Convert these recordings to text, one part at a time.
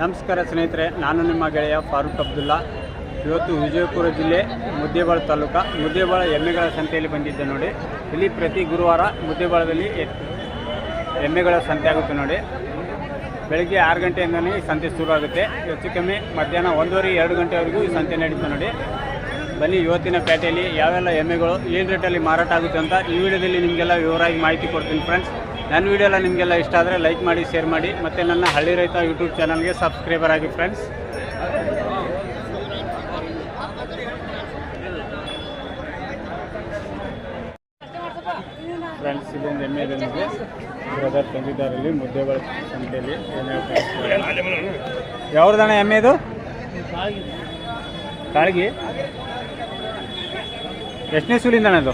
ನಮಸ್ಕಾರ ಸ್ನೇಹಿತರೆ, ನಾನು ನಿಮ್ಮ ಗೆಳೆಯ ಫಾರೂಕ್ ಅಬ್ದುಲ್ಲಾ. ಇವತ್ತು ವಿಜಯಪುರ ಜಿಲ್ಲೆ ಮುದ್ದೇಬಾಳ ತಾಲೂಕ, ಮುದ್ದೇಬಾಳ ಎಮ್ಮೆಗಳ ಸಂತೆಯಲ್ಲಿ ಬಂದಿದ್ದೆ ನೋಡಿ. ಇಲ್ಲಿ ಪ್ರತಿ ಗುರುವಾರ ಮುದ್ದೇಬಾಳದಲ್ಲಿ ಎಮ್ಮೆಗಳ ಸಂತೆ ಆಗುತ್ತೆ ನೋಡಿ. ಬೆಳಗ್ಗೆ ಆರು ಗಂಟೆಯಿಂದನೇ ಈ ಸಂತೆ ಶುರು ಆಗುತ್ತೆ ಹೆಚ್ಚು ಕಮ್ಮಿ ಮಧ್ಯಾಹ್ನ ಒಂದೂವರೆ, ಎರಡು ಗಂಟೆವರೆಗೂ ಈ ಸಂತೆ ನಡೀತು ನೋಡಿ. ಬನ್ನಿ, ಇವತ್ತಿನ ಪೇಟೆಯಲ್ಲಿ ಯಾವೆಲ್ಲ ಎಮ್ಮೆಗಳು, ಏನು ರೇಟಲ್ಲಿ ಮಾರಾಟ ಆಗುತ್ತೆ ಅಂತ ಈ ವಿಡಿಯೋದಲ್ಲಿ ನಿಮಗೆಲ್ಲ ವಿವರವಾಗಿ ಮಾಹಿತಿ ಕೊಡ್ತೀನಿ ಫ್ರೆಂಡ್ಸ್ ನನ್ನ ವಿಡಿಯೋ ಎಲ್ಲ ನಿಮಗೆಲ್ಲ ಇಷ್ಟ ಆದರೆ ಲೈಕ್ ಮಾಡಿ ಶೇರ್ ಮಾಡಿ, ಮತ್ತು ನನ್ನ ಹಳ್ಳಿ ರೈತ ಯೂಟ್ಯೂಬ್ ಚಾನಲ್ಗೆ ಸಬ್ಸ್ಕ್ರೈಬರ್ ಆಗಿ ಫ್ರೆಂಡ್ಸ್ ಫ್ರೆಂಡ್ಸ್ ಇದೊಂದು ಎಮ್ಮೆ ಇದೆ ನಿಮಗೆ ಬ್ರದರ್ ತಂದಿದ್ದಾರಲ್ಲಿ ಮುದ್ದೆಗಳ ಸಂತೆಯಲ್ಲಿ ಯಾವ್ದಣ್ಣ ಎಮ್ಮೆ ಇದು? ಕಾಳಗಿ. ಎಷ್ಟನೇ ಸುಲಿಂದಣ್ಣ ಅದು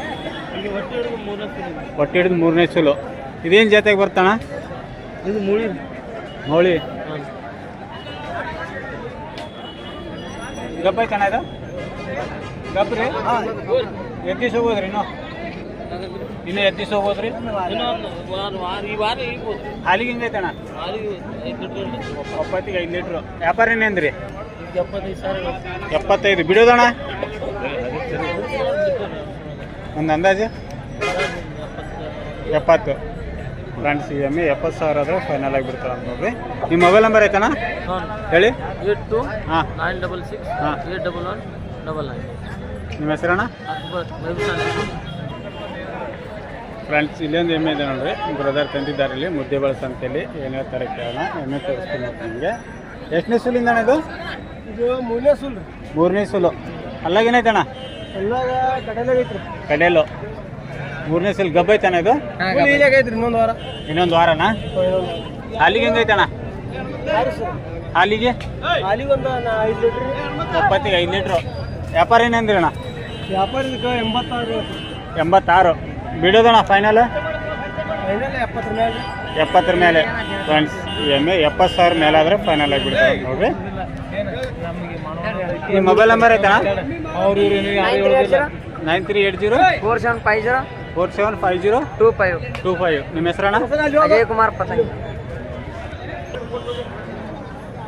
ಹೊಟ್ಟೆ ಹಿಡಿದು ಮೂರನೇ ಸುಲು. ಇದೇನು ಜಾತಿಯಾಗಿ ಬರ್ತಾಣ ಇದು ಮುಳಿ. ಮೌಳಿ. ಗಪ್ಪ ಐತಣ್ಣ ಇದು? ಗಪ್ ರೀ? ಎದ್ದಿಸ್ ಹೋಗೋದ್ರಿ ಇನ್ನು? ಇನ್ನು ಎದ್ದಿಸ್ ಹೋಗೋದ್ರಿ? ಹಾಲಿಗೆ ಹಿಂಗೆ ಐತಣ ಒಪ್ಪತ್ತಿಗೆ ಐದು ಲೀಟ್ರು ವ್ಯಾಪಾರ ಏನೇನ್ರಿ ಎಪ್ಪತ್ತೈದು ಬಿಡೋದಣ್ಣ? ಒಂದು ಅಂದಾಜು? ಎಪ್ಪತ್ತು. ಫ್ರೆಂಡ್ಸ್ ಸಿ ಎಂ ಎಪ್ಪತ್ತು ಸಾವಿರ ಆದರೆ ಫೈನಲ್ ಆಗಿ ಬಿಡ್ತಾರೆ ಅಂತ ನೋಡ್ರಿ. ನಿಮ್ಮ ಮೊಬೈಲ್ ನಂಬರ್ ಐತಣ್ಣ? ಹೇಳಿ. ಏಟ್ ಟು ಹಾಂ. ನೈನ್ ಡಬಲ್ ಸಿಕ್ಸ್ ಹಾಂ. Eight double one double nine ನಿಮ್ಮ ಹೆಸರಣ್ಣ? ಫ್ರೆಂಡ್ಸ್ ಇಲ್ಲೊಂದು ಎಮ್ಮೆ ಇದೆ ನೋಡ್ರಿ. ಬ್ರದರ್ ತಂದಿದ್ದಾರೆ ಇಲ್ಲಿ ಮುದ್ದೆಬಾಳ ಸಂತೆಯಲ್ಲಿ ಏನು ಹೇಳ್ತಾರೆ ಕೇಳೋಣ. ಎಮ್ಮೆ ತೋರಿಸ್ತೀನಿ ನಿಮಗೆ. ಎಷ್ಟನೇ ಸುಲಿಂದ ಅಣ್ಣ ಇದು? ಇದು ಮೂರನೇ ಸುಲ್ ಮೂರನೇ ಸುಲು. ಅಲ್ಲಾಗೇನೈತಣ್ಣ ಎಲ್ಲ ಕಡೆದಾಗ ಐತ್ರಿ ಕಡೆಯಲ್ಲು ಮೂರನೇ ಸಲ ಗಬ್ಬ ಐತಾನ ಇದು? ಐತ್ರಿ ಇನ್ನೊಂದು ವಾರ. ಇನ್ನೊಂದು ವಾರನಾ? ಅಲ್ಲಿಗೆ ಹೆಂಗೈತಣ ಹಾಲಿಗೆ? ಅಲ್ಲಿಗೆ ಒಂದು ಐದು ಲೀಟ್ರ್. ಎಪ್ಪತ್ತಿಗೆ ಐದು ಲೀಟ್ರು. ವ್ಯಾಪಾರ ಏನಂದ್ರಿ ಅಣ್ಣ? ವ್ಯಾಪಾರ ಎಂಬತ್ತಾರು. ಎಂಬತ್ತಾರು. ಬಿಡೋದಣ್ಣ ಫೈನಲ್ ಫೈನಲ್ ಎಪ್ಪತ್ತರ ಮೇಲೆ. ಎಪ್ಪತ್ತರ ಮೇಲೆ. ಫ್ರೆಂಡ್ಸ್ ಎಮ್ಮೆ ಎಪ್ಪತ್ತು ಸಾವಿರ ಮೇಲೆ ಆದರೆ ಫೈನಲ್ ಆಗಿ ಬಿಡ್ತಾರೆ. ನೋಡ್ರಿ. ನಿಮ್ಮ mobile number ಐತಣ್ಣ? Nine three eight zero four seven five zero four seven five zero two five. Two five. ನಿಮ್ಮ ಹೆಸರಣ್ಣ? ಅಜಯ್ ಕುಮಾರ್ ಪತಂಗಿ.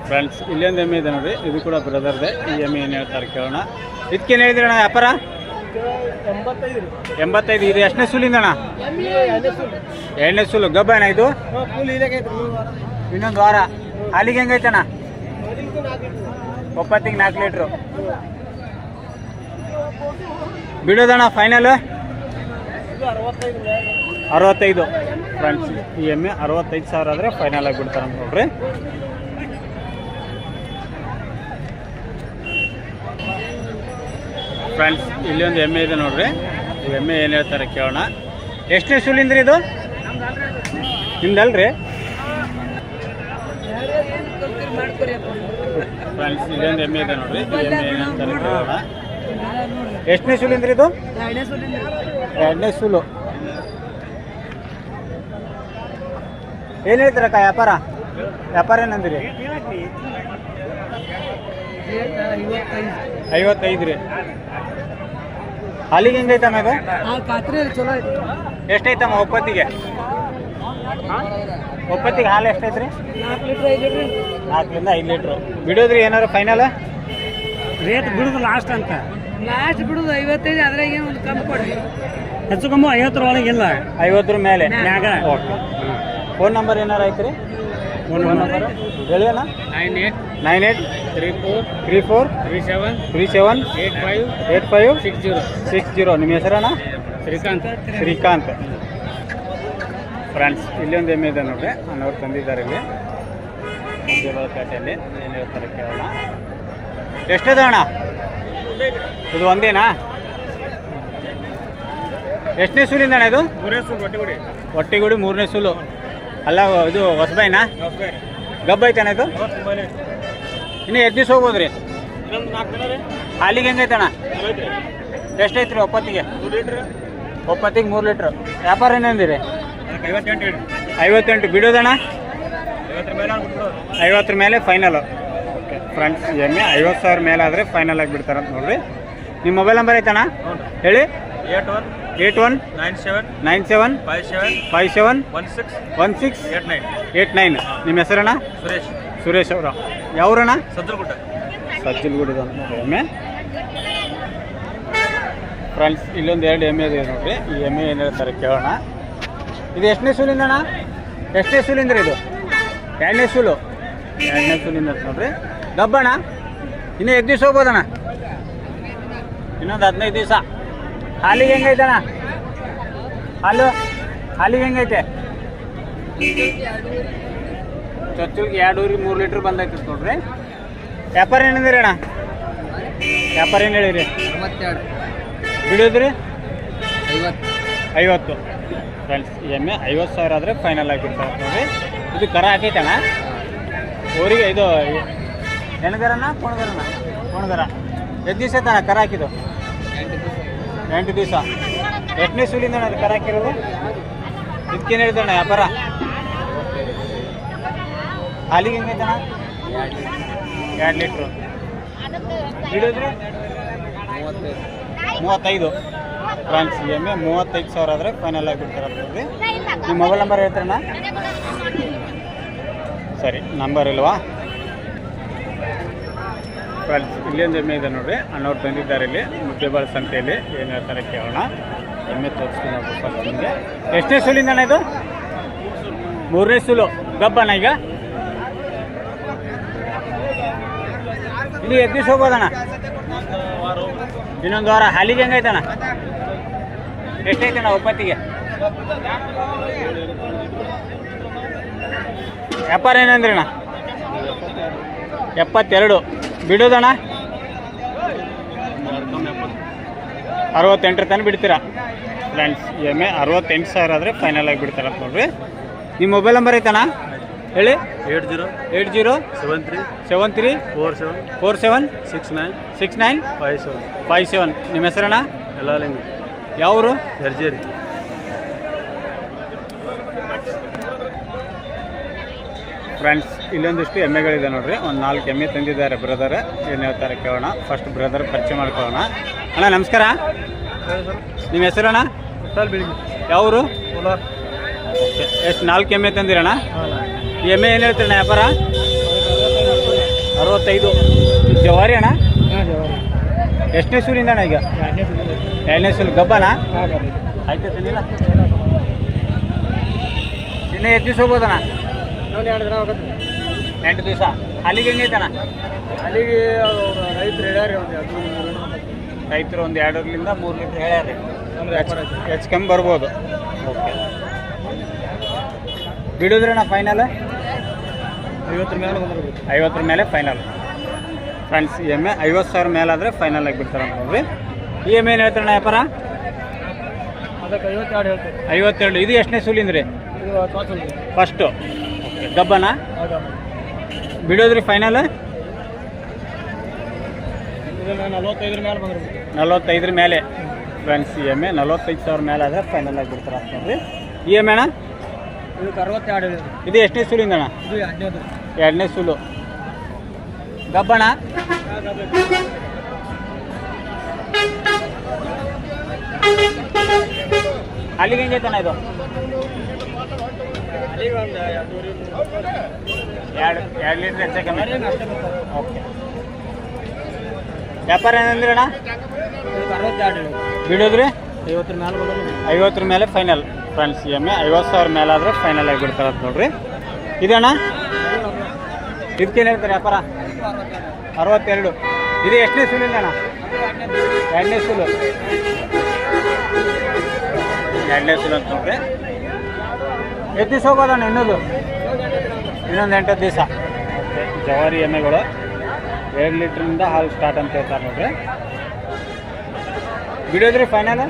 ಫ್ರೆಂಡ್ಸ್ ಇಲ್ಲೊಂದು ಎಮ್ಮೆ ಇದೆ ನೋಡಿ. ಇದು ಕೂಡ ಬ್ರದರ್ದೆ ಈ ಎಮ್ಮೆ ಏನು ಹೇಳ್ತಾರೆ ಕೇಳೋಣ. ಇದಕ್ಕೇನು ಹೇಳಿದ್ರಿ ಅಣ್ಣ ವ್ಯಾಪಾರ? ಎಂಬತ್ತೈದು ಇದು. ಎಷ್ಟನೇ ಸುಲಿಂದ ಅಣ್ಣ? ಎರಡನೇ ಸುಲು. ಗಬ್ಬ ಅಣ್ಣ ಇದು? ಇನ್ನೊಂದು ವಾರ. ಅಲ್ಲಿಗೆ ಹೆಂಗೈತಣ್ಣ ಒಪ್ಪತ್ತಿಗೆ ನಾಲ್ಕು ಲೀಟ್ರು. ಬಿಡೋದಣ್ಣ ಫೈನಲ್ ಅರವತ್ತೈದು ಮೇಲೆ ಇ ಫ್ರೆಂಡ್ಸ್ ಈ ಎಮ್ಮೆ ಅರವತ್ತೈದು ಸಾವಿರ ಆದರೆ ಫೈನಲ್ ಆಗಿ ಬಿಡ್ತಾರೆ ಅಂತ ನೋಡ್ರಿ. ಫ್ರೆಂಡ್ಸ್ ಇಲ್ಲಿ ಒಂದು ಎಮ್ಮೆ ಇದೆ ನೋಡ್ರಿ. ಈ ಎಮ್ಮೆ ಏನು ಹೇಳ್ತಾರೆ ಕೇಳೋಣ. ಎಷ್ಟನೇ ಸುಲಿಂದ್ರಿ ಇದು? ನಿಮ್ದಲ್ರಿ? ಫ್ರೆಂಡ್ಸ್ ಇಲ್ಲೊಂದು ಎಮ್ಮೆ ಇದೆ ನೋಡ್ರಿ. ಎಮ್ಮೆ ಏನು ಹೇಳ್ತಾರೆ ಕೇಳೋಣ. ಎಷ್ಟನೇ ಸುಲಿಂದ್ರಿ ಇದು? ಎರಡನೇ ಸುಲು ಏನು ಹೇಳ್ತೀರಕ್ಕ ವ್ಯಾಪಾರ? ವ್ಯಾಪಾರ ಏನಂದ್ರಿ? ಐವತ್ತೈದು ರೀ. ಖಾತ್ರಿ ಚಲೋ ಐತಿ. ಎಷ್ಟೈತಮ್ಮ ಒಪ್ಪತ್ತಿಗೆ? ಒಪ್ಪತ್ತಿಗೆ ಹಾಲು ಎಷ್ಟೈತ್ರಿ? ನಾಲ್ಕು ಲೀಟ್ರ್ ಐದು ಲೀಟ್ರ್ ನಾಲ್ಕರಿಂದ ಐದು ಲೀಟ್ರು. ಬಿಡೋದ್ರಿ ಏನಾರು ಫೈನಲ್ ರೇಟ್ ಬಿಡುದು ಲಾಸ್ಟ್ ಅಂತ. ಲಾಸ್ಟ್ ಬಿಡುದು ಐವತ್ತೈದು ಅದ್ರಾಗ ಏನು ಒಂದು ಕಮ್ಮಿ ಕೊಡ್ರಿ ಹೆಚ್ಚು ಕಮ್ಮಿ ಐವತ್ತರ ಒಳಗೆ ಇಲ್ಲ. ಐವತ್ತರ ಮೇಲೆ? ಮ್ಯಾಗ. ಓಕೆ. ಫೋನ್ ನಂಬರ್ ಏನಾರು ಐತ್ರಿ? ಫೋನ್ ನಂಬರ್ ಹೇಳಿ ಅಣ್ಣ nine eight nine eight three four three four three seven three seven eight five eight five six zero six zero ನಿಮ್ಮ ಹೆಸರಣ್ಣ? ಶ್ರೀಕಾಂತ್. ಶ್ರೀಕಾಂತ್. ಫ್ರೆಂಡ್ಸ್ ಇಲ್ಲೊಂದು ಎಮ್ಮೆ ಇದೆ ನೋಡ್ರಿ. ಅನ್ನೋರು ತಂದಿದ್ದಾರೆ ಇಲ್ಲಿ. ದೇವರ ಪೇಟೆಯಲ್ಲಿ ಏನು ಹೇಳ್ತಾರೆ ಕೇಳೋಣ. ಎಷ್ಟಿದೆ ಅಣ್ಣ? ಇದು ಒಂದೇನಾ? ಎಷ್ಟನೇ ಸೂಲಿಂದ ಅಣ್ಣ ಇದು? ಹೊಟ್ಟೆಗುಡಿ. ಮೂರನೇ ಸೂಲು. ಅಲ್ಲ ಇದು ಹೊಸಬೈನಾ? ಗಬ್ಬ ಅಣ್ಣ ಇದು? ಇನ್ನು ಎಷ್ಟು ದಿವಸ ಹೋಗ್ಬೋದ್ರಿ? ಹಾಲಿಗೆ ಹೆಂಗೈತಣ್ಣ? ಎಷ್ಟೈತ್ರಿ ಒಪ್ಪತ್ತಿಗೆ? ಒಪ್ಪತ್ತಿಗೆ ಮೂರು ಲೀಟ್ರ್. ವ್ಯಾಪಾರ ಏನಂದಿರಿ? ಐವತ್ತೆಂಟು ಬಿಡೋದಣ್ಣ? ಐವತ್ತರ ಮೇಲೆ ಫೈನಲ್ ಫ್ರೆಂಡ್ಸ್ ಎಮ್ಮೆ ಐವತ್ತು ಸಾವಿರ ಮೇಲೆ ಆದರೆ ಫೈನಲ್ ಆಗಿ ಬಿಡ್ತಾರೆ ಅಂತ ನೋಡ್ರಿ. ನಿಮ್ಮ ಮೊಬೈಲ್ ನಂಬರ್ ಐತಣ್ಣ? ಹೇಳಿ. Eight one eight one nine seven nine seven five seven five seven one six one six eight nine eight nine. ನಿಮ್ಮ ಹೆಸರಣ್ಣ? ಸುರೇಶ್. ಸುರೇಶ್ ಅವರ. ಯಾವ್ರಣ್ಣ? ಸಜ್ಜಲ್ಗುಡ್ಡ ಸಜ್ಜಲ್ಗುಡ್ಡದ ಎಮ್ಮೆ ಫ್ರೆಂಡ್ಸ್ ಇಲ್ಲೊಂದು ಎರಡು ಎಮ್ಮೆ ಇದೆ ನೋಡ್ರಿ. ಈ ಎಮ್ಮೆ ಏನು ಹೇಳ್ತಾರೆ ಕೇಳೋಣ. ಇದು ಎಷ್ಟನೇ ಸೂಲಿಂದ ಅಣ್ಣ ಎಷ್ಟನೇ ಸೂಲಿಂದ್ರೆ ರೀ ಇದು? ಎರಡನೇ ಸೂಲು. ಎರಡನೇ ಸೂಲಿಂದ ನೋಡ್ರಿ. ಡಬ್ಬಣ್ಣ? ಇನ್ನು ಎಷ್ಟು ದಿವಸ ಹೋಗ್ಬೋದಣ್ಣ? ಇನ್ನೊಂದು ಹದಿನೈದು ದಿವಸ. ಹಾಲಿಗೆ ಹೆಂಗೈತಣ ಹಾಲು ಹಾಲಿಗೆ ಹೆಂಗೈತೆ? ಚೊಚ್ಚಲ್ಗೆ ಎರಡೂರಿಗೆ ಮೂರು ಲೀಟ್ರ್ ಬಂದೈತೆ ನೋಡ್ರಿ ವ್ಯಾಪಾರ ಏನಂದಿರಿ ಅಣ್ಣ? ವ್ಯಾಪಾರ ಏನು ಹೇಳಿರಿ? ಬಿಡಿದ್ರಿ? ಐವತ್ತು. ಐವತ್ತು. ಫ್ರೆಂಡ್ಸ್ ಎಮ್ಮೆ ಐವತ್ತು ಸಾವಿರ ಆದರೆ ಫೈನಲ್ ಆಗಿರ್ತಾರೆ ನೋಡ್ರಿ ಇದು ಕರ ಹಾಕೈತಣ್ಣ? ಊರಿಗೆ ಇದು ಹೆಣ್ಗರನ ಕೊಣಗರನ? ಕೊಣಗರ. ಎಷ್ಟು ದಿವಸ ತಾನ ಕರ ಹಾಕಿದ್ದು? ಎಂಟು ದಿವಸ. ಎಟ್ನೇ ಸೂಲಿಂದ ಅದು ಕರ ಹಾಕಿರೋದು? ಇದಕ್ಕೇನು ಹೇಳಿದಣ್ಣ, ವ್ಯಾಪಾರ? ಹಾಲಿಗೆ ಹೆಂಗೈತಣ ಎರಡು ಲೀಟ್ರು. ಬಿಡೋದ್ರಿ ಮೂವತ್ತೈದು. ಫ್ರಾನ್ಸ್ ಇ ಎಂ ಎ, ಮೂವತ್ತೈದು ಸಾವಿರ ಆದರೆ ಫೈನಲ್ ಆಗಿಬಿಡ್ತಾರೆ ನಿಮ್ಮ ಮೊಬೈಲ್ ನಂಬರ್ ಹೇಳ್ತಾರಣ್ಣ? ಸರಿ ನಂಬರ್ ಇಲ್ವಾ? ಫ್ರೆಂಡ್ಸ್ ಇಲ್ಲೊಂದು ಎಮ್ಮೆ ಇದೆ ನೋಡ್ರಿ ಅಣ್ಣವ್ರು ತಂದಿದ್ದಾರೆ ಇಲ್ಲಿ. ಮುದ್ದೆಬಾಳ ಸಂತೆಯಲ್ಲಿ. ಏನು ಹೇಳ್ತಾರೆ ಕೇಳೋಣ. ಎಮ್ಮೆ ತೋರಿಸ್ಕೊಂಡು ಫಸ್ಟ್ ನಿಮಗೆ. ಎಷ್ಟನೇ ಸುಲಿಂದ ಇದು? ಮೂರನೇ ಸುಲು. ಗಬ್ಬಣ್ಣ ಈಗ. ಇಲ್ಲಿ ಎದ್ದು ಹೋಗೋದಣ್ಣ ಇನ್ನೊಂದು ವಾರ. ಹಾಲಿಗೆ ಹೆಂಗೈತಣ್ಣ ಎಷ್ಟೈತಣ್ಣ ಒಪ್ಪತ್ತಿಗೆ? ವ್ಯಾಪಾರ ಏನಂದ್ರಣ್ಣ ಎಪ್ಪತ್ತೆರಡು. ಬಿಡೋದಣ್ಣ. ಅರವತ್ತೆಂಟರ ತನಕ ಬಿಡ್ತೀರಾ? ಫ್ರೆಂಡ್ಸ್ ಎ ಅರವತ್ತೆಂಟು ಸಾವಿರ ಆದರೆ ಫೈನಲ್ ಆಗಿ ಬಿಡ್ತಾರ ಅಂತ ನೋಡ್ರಿ. ನಿಮ್ಮ ಮೊಬೈಲ್ ನಂಬರ್ ಐತಣ್ಣ? ಹೇಳಿ. Eight zero. Eight zero. Seven three seven three four seven four seven six nine six nine five seven five seven ನಿಮ್ಮ ಹೆಸರಣ್ಣ? ಎಲ್ಲ ಲಿಂಗ್ ಯಾವರು? ಹೆರ್ಜೇರಿ ಫ್ರೆಂಡ್ಸ್ ಇಲ್ಲೊಂದಿಷ್ಟು ಎಮ್ಮೆಗಳಿದೆ ನೋಡ್ರಿ. ಒಂದು ನಾಲ್ಕು ಎಮ್ಮೆ ತಂದಿದ್ದಾರೆ ಬ್ರದರ್. ಏನು ಹೇಳ್ತಾರೆ ಕೇಳೋಣ. ಫಸ್ಟ್ ಬ್ರದರ್ ಪರಿಚಯ ಮಾಡ್ಕೊಳ್ಳೋಣ. ಅಣ್ಣ ನಮಸ್ಕಾರ. ನಿಮ್ಮ ಹೆಸರಣ್ಣ ಸರ್ ಬೆಳಿಗ್ಗೆ ಯಾವರು? ಎಷ್ಟು ನಾಲ್ಕು ಎಮ್ಮೆ ತಂದಿರಣ್ಣ? ಎಮ್ಮೆ. ಏನು ಹೇಳ್ತೀರಣ್ಣ ವ್ಯಾಪಾರ? ಅರವತ್ತೈದು. ಜವಾರಿ ಅಣ್ಣ? ಎಷ್ಟನೇ ಸೂರಿಂದ ಅಣ್ಣ ಈಗ? ಎರಡನೇ ಸೂರು ಗಬ್ಬನ? ಆಯ್ತು ತಿನ್ನಿಲ್ಲ. ಇನ್ನು ಎಷ್ಟು ದಿವಸ ಹೋಗ್ಬೋದಣ್ಣ ಎರಡು ದಿನ ಹೋಗುತ್ತೆ. ಎಂಟು ದಿವಸ? ಅಲ್ಲಿಗೆ ಹೆಂಗೈತಣ್ಣ ಅಲ್ಲಿಗೆ ರೈತರು ಹೇಳ್ಯಾರಿ ಒಂದು ಎರಡು ರೈತರು ಒಂದು ಎರಡರಿಂದ ಮೂರು ಲೀಟ್ರ್ ಹೇಳ್ಯಾರಿ ಅಂದ್ರೆ ಹೆಚ್ಕೊಂಡ್ ಬರ್ಬೋದು. ಓಕೆ. ಬಿಡೋದ್ರಣ್ಣ ಫೈನಲ್ ಐವತ್ತರ ಮೇಲೆ ಐವತ್ತರ ಮೇಲೆ final friends E M A ಐವತ್ತು ಸಾವಿರ ಮೇಲಾದರೆ ಫೈನಲ್ ಆಗಿ ಬಿಡ್ತಾರೆ ನೋಡ್ರಿ ಇ ಎಂ ಏನು ಹೇಳ್ತಾರಣ ವ್ಯಾಪಾರ? ಅದಕ್ಕೆ ಐವತ್ತೆರಡು ಹೇಳ್ತೇವೆ. ಐವತ್ತೆರಡು. ಇದು ಎಷ್ಟನೇ ಸೂಲಿಂದ್ರಿ? ಫಸ್ಟು ಗಬ್ಬನ? ಬಿಡೋದ್ರಿ ಫೈನಲ್ ನಲವತ್ತೈದ್ರ ಮೇಲೆ. ಫ್ರೆಂಡ್ಸ್ ಇ ಎಂ ಎಮ್ಮೆ ನಲವತ್ತೈದು ಸಾವಿರ ಮೇಲೆ ಆದರೆ ಫೈನಲ್ ಆಗಿ ಬಿಡ್ತಾರೆ ಅಂತ ಇ ಎಂ ಇದಕ್ಕೆ ಅರವತ್ತೆರಡು ಇದೆ. ಎಷ್ಟನೇ ಸೂಲಿಂದ ಅಣ್ಣ? ಎರಡನೇ ಸೂಲು. ಗಬ್ಬಣ ಅಲ್ಲಿಗೆ ಹೆಂಗೈತಣ್ಣ ಇದು? ಎರಡು ಎರಡು ಲೀಟ್ರ್ ಕಮ್ಮಿ. ಓಕೆ. ವ್ಯಾಪಾರ ಏನಂದ್ರಿ ಅಣ್ಣ? ಬಿಡೋದ್ರಿ? ಐವತ್ತರ ಮೇಲೆ ಐವತ್ತರ ಮೇಲೆ ಫೈನಲ್ ಫ್ರೆಂಡ್ಸ್ ಈ ಎಮ್ಮೆ, ಐವತ್ತು ಸಾವಿರ ಮೇಲಾದರೆ ಫೈನಲ್ ಆಗಿ ಬಿಡ್ತಾರೆ ಅಂತ ನೋಡ್ರಿ. ಇದಣ್ಣ ಇದಕ್ಕೇನು ಹೇಳ್ತಾರೆ ವ್ಯಾಪಾರ? ಅರವತ್ತೆರಡು. ಇದು ಎಷ್ಟನೇ ಸೂಲಿಂದ ಅಣ್ಣ? ಎರಡನೇ ಸೂಲು ಎರಡನೇ ಸೂಲು ಅಂತ ನೋಡ್ರಿ. ಎಷ್ಟು ದಿವಸ ಹೋಗೋದಣ್ಣ ಇನ್ನೊಂದು? ಇನ್ನೊಂದು ಎಂಟು ದಿವಸ. ಜವಾರಿ ಎಮ್ಮೆಗಳು ಎರಡು ಲೀಟ್ರಿಂದ ಹಾಲು ಸ್ಟಾರ್ಟ್ ಅಂತ ಹೇಳ್ತಾರೆ ನೋಡ್ರಿ. ಬಿಡೋದ್ರಿ ಫೈನಲ್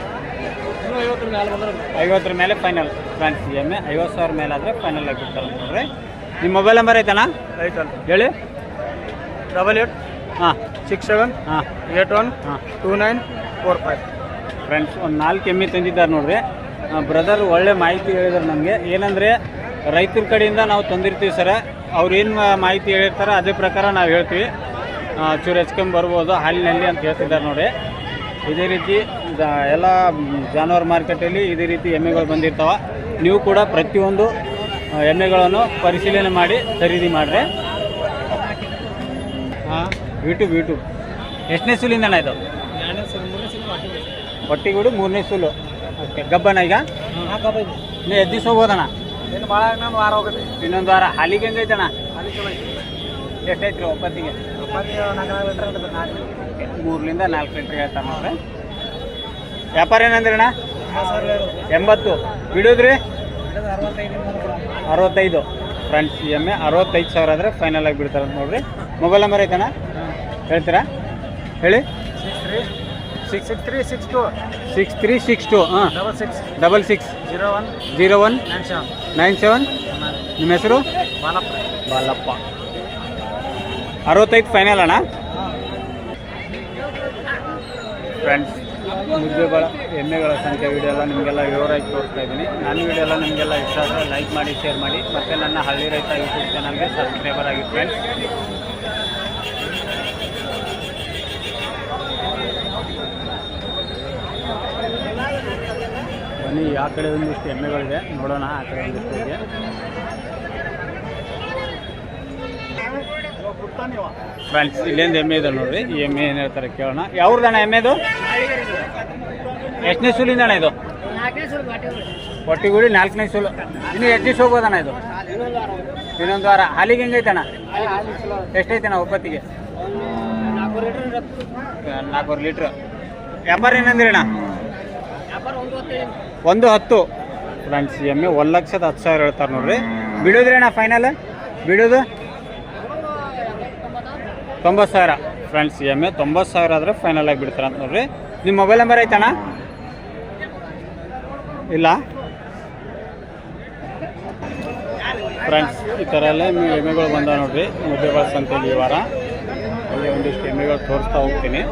ಐವತ್ತರ ಮೇಲೆ ಬಂದ್ರೆ ಐವತ್ತರ ಮೇಲೆ ಫೈನಲ್ ಫ್ರೆಂಡ್ಸ್ ಎಮ್ಮೆ ಐವತ್ತು ಸಾವಿರ ಮೇಲೆ ಆದರೆ ಫೈನಲ್ ಆಗಿ ಬಿಡ್ತಾರೆ ನೋಡ್ರಿ. ನಿಮ್ಮ ಮೊಬೈಲ್ ನಂಬರ್ ಐತಣ್ಣ? ಐತಲ್ಲ. ಹೇಳಿ. ಡಬಲ್ ಏಟ್ ಹಾಂ. ಸಿಕ್ಸ್ ಸೆವೆನ್ ಹಾಂ. ಏಟ್ ಒನ್ ಹಾಂ. Two nine four five friends ಒಂದು ನಾಲ್ಕು ಎಮ್ಮೆ ತಂದಿದ್ದಾರೆ ನೋಡ್ರಿ. ಬ್ರದರ್ ಒಳ್ಳೆ ಮಾಹಿತಿ ಹೇಳಿದ್ರು ನಮಗೆ. ಏನಂದರೆ ರೈತರ ಕಡೆಯಿಂದ ನಾವು ತಂದಿರ್ತೀವಿ ಸರ. ಅವ್ರು ಏನು ಮಾಹಿತಿ ಹೇಳಿರ್ತಾರೆ ಅದೇ ಪ್ರಕಾರ ನಾವು ಹೇಳ್ತೀವಿ. ಚೂರು ಹೆಚ್ಕೊಂಡು ಬರ್ಬೋದು ಹಾಲಿನಲ್ಲಿ ಅಂತ ಹೇಳ್ತಿದ್ದಾರೆ ನೋಡಿ. ಇದೇ ರೀತಿ ಎಲ್ಲ ಜಾನುವಾರು ಮಾರ್ಕೆಟಲ್ಲಿ ಇದೇ ರೀತಿ ಎಮ್ಮೆಗಳು ಬಂದಿರ್ತಾವೆ. ನೀವು ಕೂಡ ಪ್ರತಿಯೊಂದು ಎಮ್ಮೆಗಳನ್ನು ಪರಿಶೀಲನೆ ಮಾಡಿ ಖರೀದಿ ಮಾಡಿರಿ. ಹಾಂ ಯೂಟ್ಯೂಬ್ ಯೂಟ್ಯೂಬ್ ಎಷ್ಟನೇ ಸುಲಿಂದಣ್ಣ ಇದು? ಎರಡನೇ ಬಿಡು ಮೂರನೇ ಸಲ. ಓಕೆ ಗಬ್ಬನ ಈಗ? ನೀವು ಎದ್ದು ದಿವಸ ಭಾಳ ನಾನು ವಾರ ಹೋಗುತ್ತೆ. ಇನ್ನೊಂದು ವಾರ. ಹಾಲಿಗೆ ಹೆಂಗೈತೆ ಅಣ್ಣ ಎಷ್ಟೈತಿ ರೀ ಒಪ್ಪತ್ತಿಗೆ? ಮೂರ್ಲಿಂದ ನಾಲ್ಕು ಲೀಟ್ರ್ ಅಂತ ನಾಲ್ಕು ಮೂರರಿಂದ ನಾಲ್ಕು ಲೀಟ್ರ್ ಹೇಳ್ತಾರೆ ನೋಡ್ರಿ. ವ್ಯಾಪಾರ ಏನಂದ್ರೆ ಅಣ್ಣ ಹಾಂ ಸರ್ ಹೇಳು ಎಂಬತ್ತು. ಬಿಡೋದ್ರಿ? ಅರವತ್ತೈದು ಫ್ರೆಂಡ್ಸ್ ಎಂ ಎ ಅರವತ್ತೈದು ಸಾವಿರ ಆದರೆ ಫೈನಲ್ ಆಗಿ ಬಿಡ್ತಾರೆ ನೋಡ್ರಿ. ಮೊಬೈಲ್ ನಂಬರ್ ಐತಣ್ಣ? ಹೇಳ್ತೀರಾ? ಹೇಳಿ. Six six three six two six three six two ಹಾಂ double six double six zero one zero one nine seven nine seven ನಿಮ್ಮ ಹೆಸರು? ಬಾಲಪ್ಪ. ಬಾಲಪ್ಪ. ಅರವತ್ತೈದು ಫೈನಲ್ ಅಣ್ಣ? ಫ್ರೆಂಡ್ಸ್ ಮುದ್ದೆಗಳ ಎಮ್ಮೆಗಳ ಸಂಖ್ಯೆ ವಿಡಿಯೋ ಎಲ್ಲ ನಿಮಗೆಲ್ಲ ವಿವರವಾಗಿ ತೋರಿಸ್ತಾ ಇದ್ದೀನಿ. ನನ್ನ ವಿಡಿಯೋ ಎಲ್ಲ ನಿಮಗೆಲ್ಲ ಇಷ್ಟ ಆದರೆ ಲೈಕ್ ಮಾಡಿ ಶೇರ್ ಮಾಡಿ. ಮತ್ತು ನನ್ನ ಹಳ್ಳಿ ರೈತ ಯೂಟ್ಯೂಬ್ ಚಾನಲ್ಗೆ ಸಬ್ಸ್ಕ್ರೈಬರ್ ಆಗಿ ಫ್ರೆಂಡ್ಸ್ ಬನ್ನಿ ಆ ಕಡೆ ಒಂದಿಷ್ಟು ಎಮ್ಮೆಗಳಿದೆ. ನೋಡೋಣ, ಆ ಕಡೆ ಒಂದಿಷ್ಟು ಇದೆ. ಫ್ರೆಂಡ್ಸ್ ಇಲ್ಲೊಂದು ಎಮ್ಮೆ ಇದೆ ನೋಡ್ರಿ. ಈ ಎಮ್ಮೆ ಏನು ಹೇಳ್ತಾರೆ ಕೇಳೋಣ. ಯಾವ್ದಣ್ಣ ಎಮ್ಮೆದು? ಎಷ್ಟನೇ ಸುಲಿಂದ ಅಣ್ಣ ಇದು? ಒಟ್ಟಿಗೂಡಿ ನಾಲ್ಕನೇ ಸುಲು. ಇನ್ನು ಎಷ್ಟು ಹೋಗ್ಬೋದಣ್ಣ ಇದು? ಇನ್ನೊಂದು ವಾರ. ಹಾಲಿಗೆ ಹೆಂಗೈತಣ್ಣ ಎಷ್ಟೈತಣ್ಣ ಒಪ್ಪತ್ತಿಗೆ ನಾಲ್ಕೂವರೆ ಲೀಟ್ರ್ ವ್ಯಾಪಾರ ಏನಂದ್ರಿ ಅಣ್ಣ? ಒಂದು ಹತ್ತು ಫ್ರೆಂಡ್ಸ್ ಎಮ್ಮೆ ಒಂದು ಲಕ್ಷದ ಹತ್ತು ಸಾವಿರ ಹೇಳ್ತಾರೆ ನೋಡ್ರಿ. ಬಿಡೋದ್ರೆ ಅಣ್ಣ ಫೈನಲ್ ಬಿಡೋದು? ತೊಂಬತ್ತು ಸಾವಿರ. ಫ್ರೆಂಡ್ಸ್ ಎಮ್ಮೆ ತೊಂಬತ್ತು ಸಾವಿರ ಆದರೆ ಫೈನಲ್ ಆಗಿ ಬಿಡ್ತಾರೆ ಅಂತ ನೋಡ್ರಿ. ನಿಮ್ಮ ಮೊಬೈಲ್ ನಂಬರ್ ಐತಣ್ಣ ಇಲ್ಲ? ಫ್ರೆಂಡ್ಸ್, ಈ ಥರ ಎಲ್ಲ ಎಮ್ಮೆ- ಎಮ್ಮೆಗಳು ಬಂದಾವ ನೋಡ್ರಿ. ಮುದ್ದೆಗಳ ಸಂತೆಯಲ್ಲಿ ಈ ವಾರ. ಅಲ್ಲಿ ಒಂದಿಷ್ಟು ಎಮ್ಮೆಗಳು ತೋರಿಸ್ತಾ ಹೋಗ್ತೀನಿ.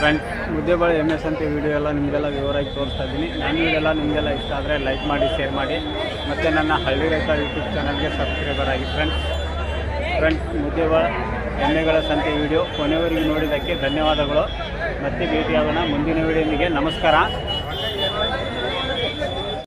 ಫ್ರೆಂಡ್ಸ್ ಮುದ್ದೆಬಾಳ ಎಂ ಎಸ್ ಅಂತ ವಿಡಿಯೋ ಎಲ್ಲ ನಿಮಗೆಲ್ಲ ವಿವರಾಗಿ ತೋರಿಸ್ತಾ ಇದ್ದೀನಿ. ನಾನು ಇದೆಲ್ಲ ನಿಮಗೆಲ್ಲ ಇಷ್ಟ ಆದರೆ ಲೈಕ್ ಮಾಡಿ ಶೇರ್ ಮಾಡಿ. ಮತ್ತು ನನ್ನ ಹಳ್ಳಿ ರೈತ ಯೂಟ್ಯೂಬ್ ಚಾನಲ್ಗೆ ಸಬ್ಸ್ಕ್ರೈಬರ್ ಆಗಿ ಫ್ರೆಂಡ್ಸ್ ಫ್ರೆಂಡ್ಸ್ ಮುದ್ದೆಬಾಳ ಎಮ್ಮೆಗಳ ಸಂತೆ ವಿಡಿಯೋ ಕೊನೆಯವರೆಗೆ ನೋಡಿದ್ದಕ್ಕೆ ಧನ್ಯವಾದಗಳು. ಮತ್ತೆ ಭೇಟಿಯಾಗೋಣ ಮುಂದಿನ ವಿಡಿಯೋನಿಗೆ ನಮಸ್ಕಾರ.